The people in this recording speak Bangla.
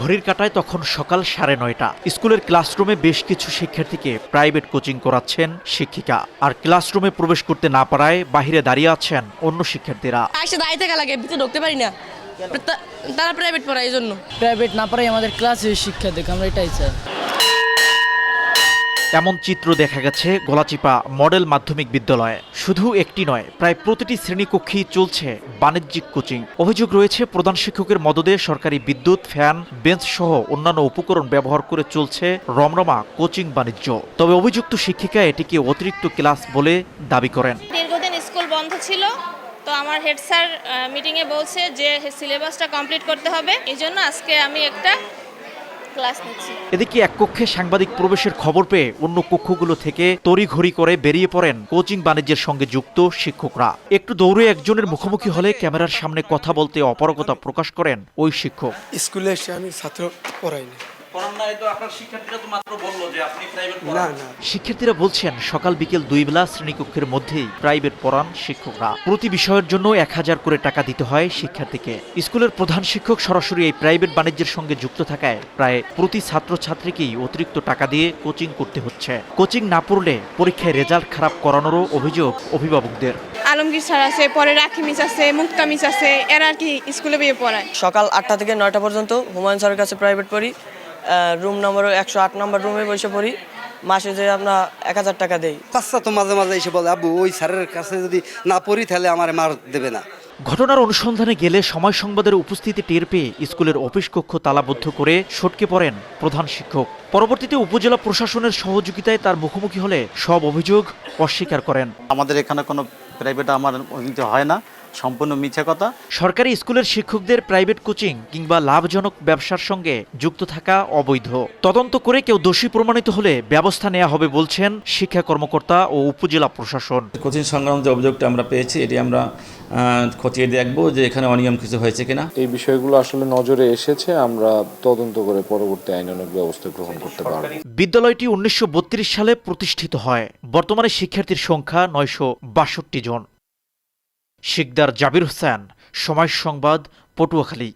ঘড়ির কাটায় তখন সকাল সাড়ে নয়টা। স্কুলের ক্লাসরুমে বেশ কিছু শিক্ষার্থীকে প্রাইভেট কোচিং করাচ্ছেন শিক্ষিকা। আর ক্লাসরুমে প্রবেশ করতে না পারায় বাহিরে দাঁড়িয়ে আছেন অন্য শিক্ষার্থীরা। আসে দাঁড়িয়ে থাকা লাগে ভিতরে ঢুকতে পারি না। তারা প্রাইভেট পড়ায় এই জন্য। প্রাইভেট না পড়াই আমাদের ক্লাসে শিক্ষা দেখ আমরা এটাই চাই। এমন চিত্র দেখা গেছে গোলাচিপা মডেল মাধ্যমিক বিদ্যালয়ে। শুধু একটি নয়, প্রায় প্রতিটি শ্রেণীকক্ষেই চলছে বাণিজ্যিক কোচিং। অভিযোগ রয়েছে, প্রধান শিক্ষকের মদদে সরকারি বিদ্যুৎ, ফ্যান, বেঞ্চ সহ অন্যান্য উপকরণ ব্যবহার করে চলছে রমরমা কোচিং বাণিজ্য। তবে অভিযুক্ত শিক্ষিকা এটিকে অতিরিক্ত ক্লাস বলে দাবি করেন। দীর্ঘদিন স্কুল বন্ধ ছিল, তো আমার হেড স্যার মিটিংয়ে বলছে যে সিলেবাসটা কমপ্লিট করতে হবে। এই জন্য আজকে আমি একটা ক্লাস নিচ্ছি। এদিকে এক কক্ষে সাংবাদিক প্রবেশের খবর পেয়ে অন্য কক্ষগুলো থেকে তড়িঘড়ি করে বেরিয়ে পড়েন কোচিং বাণিজ্যের সঙ্গে যুক্ত শিক্ষকরা। একটু দৌড়ে একজনের মুখোমুখি হলে ক্যামেরার সামনে কথা বলতে অপারগতা প্রকাশ করেন ওই শিক্ষক। স্কুলে এসে আমি ছাত্র পড়াইনি। না শিক্ষার্থীরা বলছেন সকাল বিকেল দুই বেলা শ্রেণীকক্ষের মধ্যেই প্রাইভেট পড়ান শিক্ষকরা। প্রতি বিষয়ের জন্য এক হাজার করে টাকা দিতে হয় শিক্ষার্থীকে। স্কুলের প্রধান শিক্ষক সরাসরি এই প্রাইভেট বাণিজ্যের সঙ্গে যুক্ত থাকায় প্রায় প্রতি ছাত্রছাত্রীকেই অতিরিক্ত টাকা দিয়ে কোচিং করতে হচ্ছে। কোচিং না পড়লে পরীক্ষায় রেজাল্ট খারাপ করানোরও অভিযোগ অভিভাবকদের। আলমগীর স্যার আছে পরে রাখি মিস আছে মুক্তা মিস আছে এরা আর কি স্কুলে বিয়ে পড়ায়। সকাল আটটা থেকে নয়টা পর্যন্ত হুমায়ুন স্যারের কাছে প্রাইভেট পড়ি। রুম নম্বর একশো আট নম্বর রুমে বসে পড়ি। মাসে যে আমরা এক হাজার টাকা দেই। বাচ্চা তো মাঝে মাঝে এসে বলে আব্বু ওই স্যারের কাছে যদি না পড়ি তাহলে আমার মার দেবে না। ঘটনার অনুসন্ধানে গেলে সময় সংবাদের উপস্থিতি টের পেয়ে স্কুলের অফিস কক্ষ তালাবদ্ধ করে সটকে পড়েন প্রধান শিক্ষক। পরবর্তীতে উপজেলা প্রশাসনের সহযোগিতায় তার মুখোমুখি হলে সব অভিযোগ অস্বীকার করেন। আমাদের এখানে কোনো প্রাইভেট আমার হয় না। সম্পূর্ণ মিথ্যা কথা। সরকারি স্কুলের শিক্ষকদের প্রাইভেট কোচিং কিংবা লাভজনক ব্যবসার সঙ্গে যুক্ত থাকা অবৈধ। তদন্ত করে কেউ দোষী প্রমাণিত হলে ব্যবস্থা নেওয়া হবে বলছেন শিক্ষা কর্মকর্তা ও উপজেলা প্রশাসন। কোচিং সংক্রান্ত যে অভিযোগটা আমরা পেয়েছি এটি আমরা আহ, খতিয়ে দেখব যে এখানে অনিয়ম কিছু হয়েছে কিনা। এই বিষয়গুলো আসলে নজরে এসেছে আমরা তদন্ত করে পরবর্তী আইনানুগ ব্যবস্থা গ্রহণ করতে পারব। বিদ্যালয়টি উনিশশো বত্রিশ সালে প্রতিষ্ঠিত হয়। বর্তমানে শিক্ষার্থীর সংখ্যা নয়শো বাষট্টি জন। শিকদার জাবির হোসেন সময় সংবাদ পটুয়াখালী।